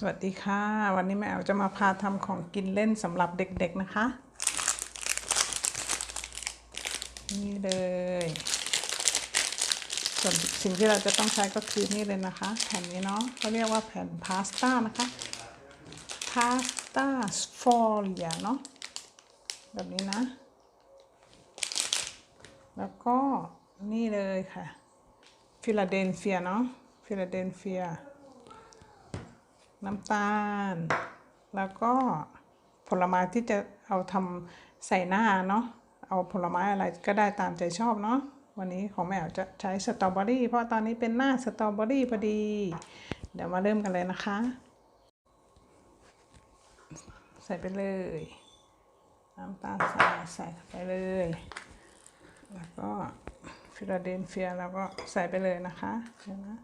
สวัสดีค่ะ วันนี้แม่แอลจะมาพาทำของกินเล่นสำหรับเด็กๆนะคะ นี่เลย ส่วนสิ่งที่เราจะต้องใช้ก็คือนี่เลยนะคะ แผ่นนี้เนาะเขาเรียกว่าแผ่นพาสต้านะคะพาสต้าฟอเรียเนาะแบบนี้นะ แล้วก็นี่เลยค่ะฟิลาเดลเฟียเนาะฟิลาเดลเฟีย น้ำตาล แล้วก็ผลไม้ที่จะเอาทำใส่หน้าเนาะเอาผลไม้อะไรก็ได้ตามใจชอบเนาะวันนี้ของแม่แอ๋วจะใช้สตรอเบอรี่เพราะตอนนี้เป็นหน้าสตรอเบอรี่พอดี เดี๋ยวมาเริ่มกันเลยนะคะ ใส่ไปเลย น้ำตาลทรายใส่ไปเลย แล้วก็ฟิลาเดลเฟียแล้วก็ใส่ไปเลยนะคะเดี๋ยวนะ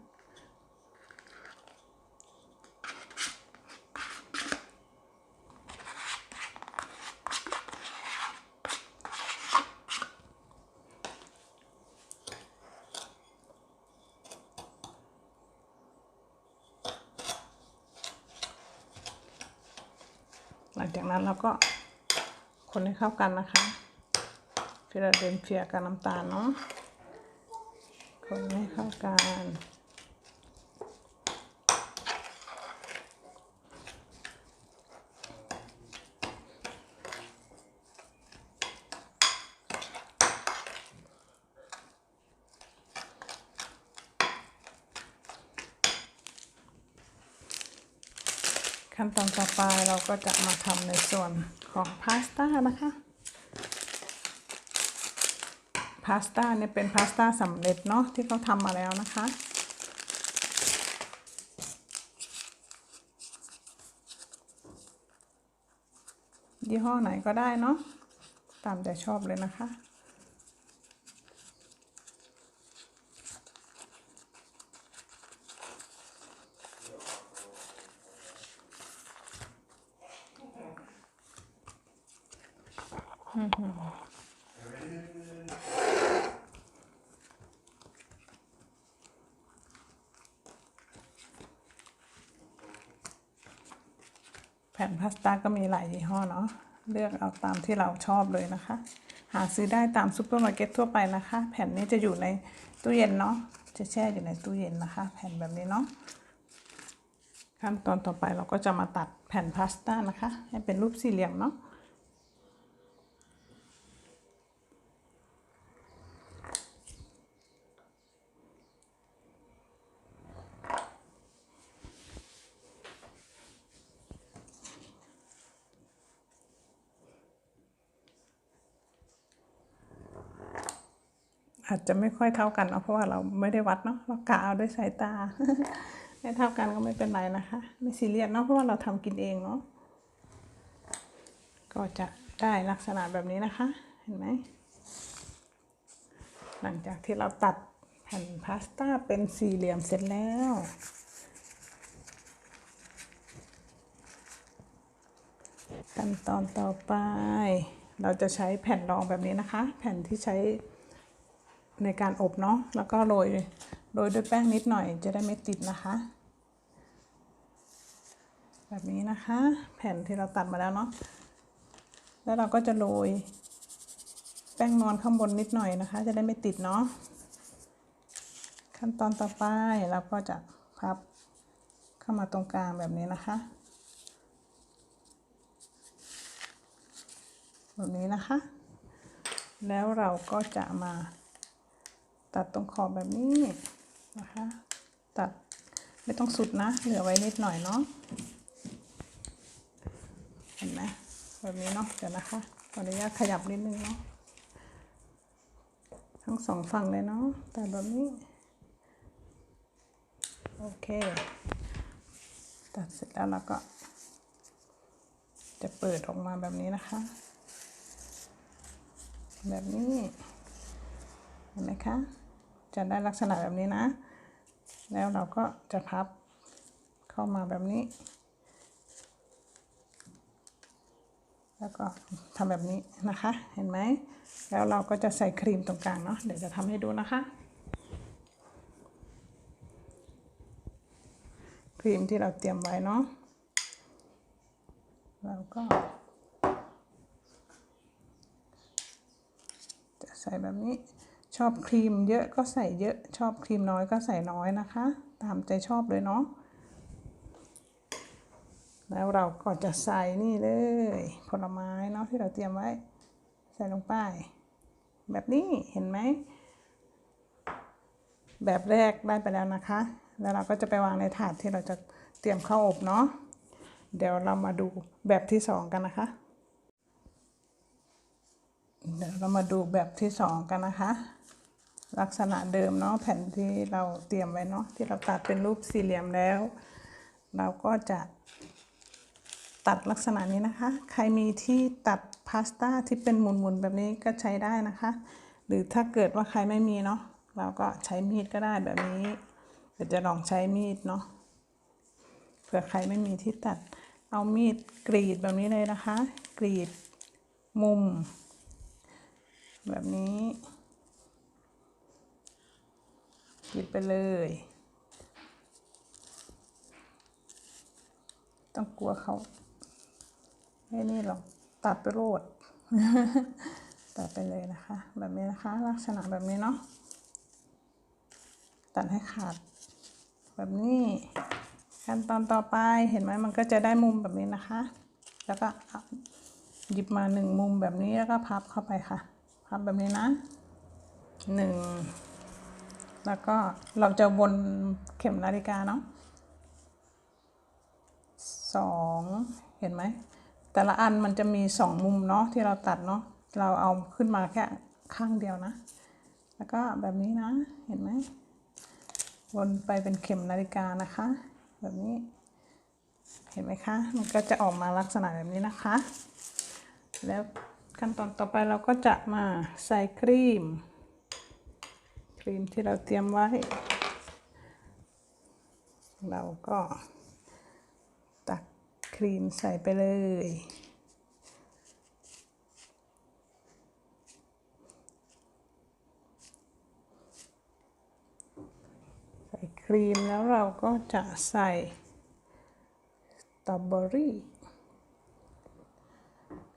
หลังจากนั้นเราก็คนให้เข้ากันนะคะฟิลาเดลเฟียกับน้ำตาลเนาะคนให้เข้ากัน ขั้นตอนต่อไปเราก็จะมาทำในส่วนของพาสต้านะคะพาสต้าเนี่ยเป็นพาสต้าสำเร็จเนาะที่เขาทำมาแล้วนะคะ ยี่ห้อไหนก็ได้เนาะตามแต่ชอบเลยนะคะ แผ่นพาสต้าก็มีหลายยี่ห้อเนาะ เลือกเอาตามที่เราชอบเลยนะคะ หาซื้อได้ตามซูเปอร์มาร์เก็ตทั่วไปนะคะ แผ่นนี้จะอยู่ในตู้เย็นเนาะ จะแช่อยู่ในตู้เย็นนะคะ แผ่นแบบนี้เนาะ ขั้นตอนต่อไปเราก็จะมาตัดแผ่นพาสต้านะคะ ให้เป็นรูปสี่เหลี่ยมเนาะ อาจจะไม่ค่อยเท่ากันเนาะเพราะว่าเราไม่ได้วัดเนาะเรากะเอาด้วยสายตา ไม่เท่ากันก็ไม่เป็นไรนะคะ ไม่ซีเรียสเนาะเพราะว่าเราทำกินเองเนาะก็จะได้ลักษณะแบบนี้นะคะ เห็นไหมหลังจากที่เราตัดแผ่นพาสต้าเป็นสี่เหลี่ยมเสร็จแล้วขั้นตอนต่อไป เราจะใช้แผ่นรองแบบนี้นะคะ แผ่นที่ใช้ ในการอบเนาะแล้วก็โรยโรยด้วยแป้งนิดหน่อยจะได้ไม่ติดนะคะ แบบนี้นะคะ แผ่นที่เราตัดมาแล้วเนาะแล้วเราก็จะโรยแป้งนวลข้างบนนิดหน่อยนะคะ จะได้ไม่ติดเนาะขั้นตอนต่อไปเราก็จะพับเข้ามาตรงกลางแบบนี้นะคะแบบนี้นะคะ แล้วเราก็จะมา ตัดตรงขอบแบบนี้นะคะ ตัดไม่ต้องสุดนะ เหลือไว้นิดหน่อยเนาะ เห็นไหมแบบนี้เนาะ เดี๋ยวนะคะ ขออนุญาตขยับนิดนึงเนาะ ทั้งสองฝั่งเลยเนาะแต่แบบนี้ โอเค ตัดเสร็จแล้วเราก็ จะเปิดออกมาแบบนี้นะคะ แบบนี้ เห็นไหมคะ จะได้ลักษณะแบบนี้นะ แล้วเราก็จะพับเข้ามาแบบนี้ แล้วก็ทำแบบนี้นะคะ เห็นไหม แล้วเราก็จะใส่ครีมตรงกลางเนาะ เดี๋ยวจะทำให้ดูนะคะ ครีมที่เราเตรียมไว้เนาะ เราก็ จะใส่แบบนี้ ชอบครีมเยอะก็ใส่เยอะ ชอบครีมน้อยก็ใส่น้อยนะคะ ตามใจชอบเลยเนาะ แล้วเราก็จะใส่นี่เลย ผลไม้เนาะที่เราเตรียมไว้ ใส่ลงไป แบบนี้เห็นไหม แบบแรกได้ไปแล้วนะคะ แล้วเราก็จะไปวางในถาดที่เราจะเตรียมเข้าอบเนาะ เดี๋ยวเรามาดูแบบที่สองกันนะคะเดี๋ยวเรามาดูแบบที่สองกันนะคะ ลักษณะเดิมเนาะแผ่นที่เราเตรียมไว้เนาะที่เราตัดเป็นรูปสี่เหลี่ยมแล้ว เราก็จะตัดลักษณะนี้นะคะ ใครมีที่ตัดพาสต้าที่เป็นหมุนๆแบบนี้ก็ใช้ได้นะคะ หรือถ้าเกิดว่าใครไม่มีเนาะเราก็ใช้มีดก็ได้แบบนี้เดี๋ยวจะลองใช้มีดเนาะเผื่อใครไม่มีที่ตัดเอามีดกรีดแบบนี้เลยนะคะ กรีดมุม แบบนี้ กรีดไปเลย ต้องกลัวเขาไม่นี่หรอกตัดไปโลดตัดไปเลยนะคะ แบบนี้นะคะ ลักษณะแบบนี้เนาะตัดให้ขาด แบบนี้ขั้นตอนต่อไปเห็นไหมมันก็จะได้มุมแบบนี้นะคะ แล้วก็หยิบมาหนึ่งมุมแบบนี้แล้วก็พับเข้าไปค่ะ พับแบบนี้นะหนึ่ง แล้วก็เราจะวนเข็มนาฬิกาเนาะสองเห็นไหม แต่ละอันมันจะมีสองมุมเนาะที่เราตัดเนาะเราเอาขึ้นมาแค่ข้างเดียวนะ แล้วก็แบบนี้นะเห็นไหมวนไปเป็นเข็มนาฬิกานะคะ แบบนี้ เห็นไหมคะ มันก็จะออกมาลักษณะแบบนี้นะคะ แล้วขั้นตอนต่อไปเราก็จะมาใส่ครีม ครีมที่เราเตรียมไว้ เราก็ตักครีมใส่ไปเลย ใส่ครีมแล้วเราก็จะใส่สตรอเบอรี่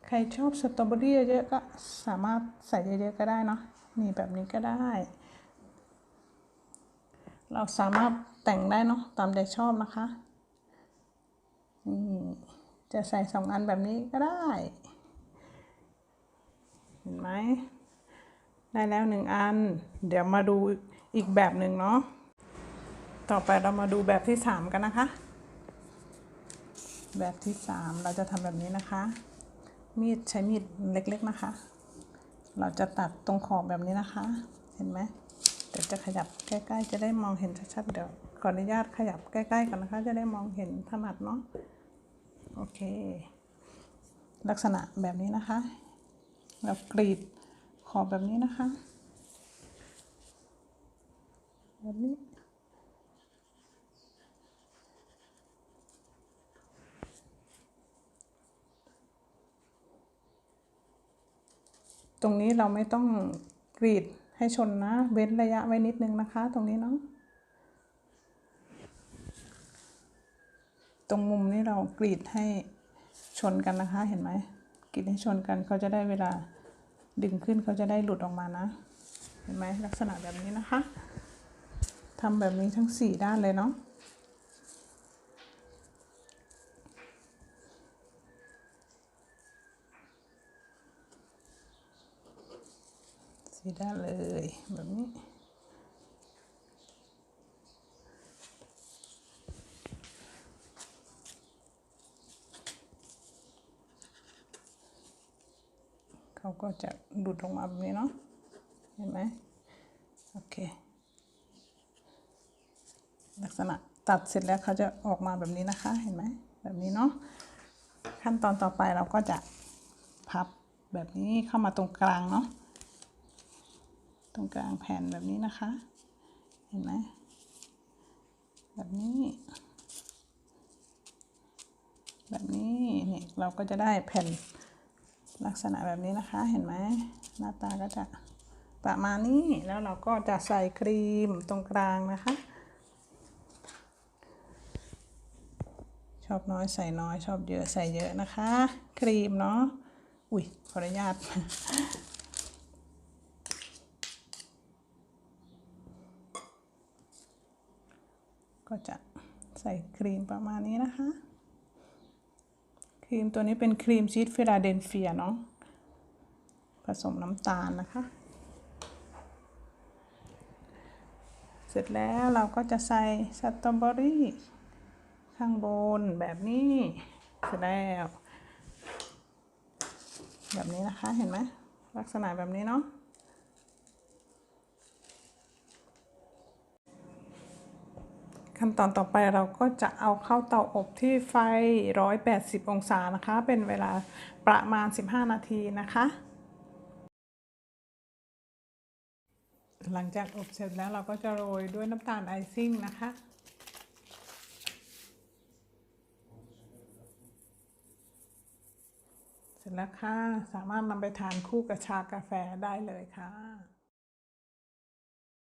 ใครชอบสตรอเบอรี่เยอะๆก็สามารถใส่เยอะๆก็ได้เนาะนี่แบบนี้ก็ได้ เราสามารถแต่งได้เนาะตามใจชอบนะคะนี่จะใส่สองอันแบบนี้ก็ได้ เห็นไหมได้แล้วหนึ่งอัน เดี๋ยวมาดูอีกแบบหนึ่งเนาะต่อไปเรามาดูแบบที่สามกันนะคะ แบบที่สามเราจะทำแบบนี้นะคะ มีดใช้มีดเล็กๆนะคะ เราจะตัดตรงขอบแบบนี้นะคะ เห็นไหม ดี๋ยวจะขยับใกล้ๆ จะได้มองเห็นชัดๆ เดี๋ยวขออนุญาตขยับใกล้ๆกันนะคะ จะได้มองเห็นถนัดเนาะ โอเค ลักษณะแบบนี้นะคะ เรากรีดขอบแบบนี้นะคะ แบบนี้ตรงนี้เราไม่ต้องกรีด ให้ชนนะ เว้นระยะไว้นิดนึงนะคะ ตรงนี้เนาะตรงมุมนี้เรากรีดให้ชนกันนะคะ เห็นไหมกรีดให้ชนกันเขาจะได้เวลาดึงขึ้นเขาจะได้หลุดออกมานะ เห็นไหมลักษณะแบบนี้นะคะทำแบบนี้ทั้งสี่ด้านเลยเนาะ สีด้านเลยแบบนี้ เขาก็จะหลุดออกมาแบบนี้เนาะเห็นไหมโอเค ลักษณะตัดเสร็จแล้วเขาจะออกมาแบบนี้นะคะเห็นไหมแบบนี้เนาะขั้นตอนต่อไปเราก็จะพับแบบนี้เข้ามาตรงกลางเนาะ ตรงกลางแผ่นแบบนี้นะคะ เห็นไหมแบบนี้ แบบนี้นี่เราก็จะได้แผ่นลักษณะแบบนี้นะคะ เห็นไหมหน้าตาก็จะประมาณนี้แล้วเราก็จะใส่ครีมตรงกลางนะคะชชอบน้อยใส่น้อยชอบเยอะใส่เยอะนะคะ ครีมเนาะอุ้ยขออนุญาต ก็จะใส่ครีมประมาณนี้นะคะ ครีมตัวนี้เป็นครีมชีสฟิลาเดลเฟียเนาะผสมน้ำตาลนะคะ เสร็จแล้วเราก็จะใส่สตรอเบอรี่ข้างบนแบบนี้เสร็จแล้ว แบบนี้นะคะเห็นไหมลักษณะแบบนี้เนาะ ขั้นตอนต่อไปเราก็จะเอาเข้าเตาอบที่ไฟ 180 องศานะคะ เป็นเวลาประมาณ 15 นาทีนะคะ หลังจากอบเสร็จแล้วเราก็จะโรยด้วยน้ำตาลไอซิ่งนะคะเสร็จแล้วค่ะ สามารถนำไปทานคู่กับชากาแฟได้เลยค่ะ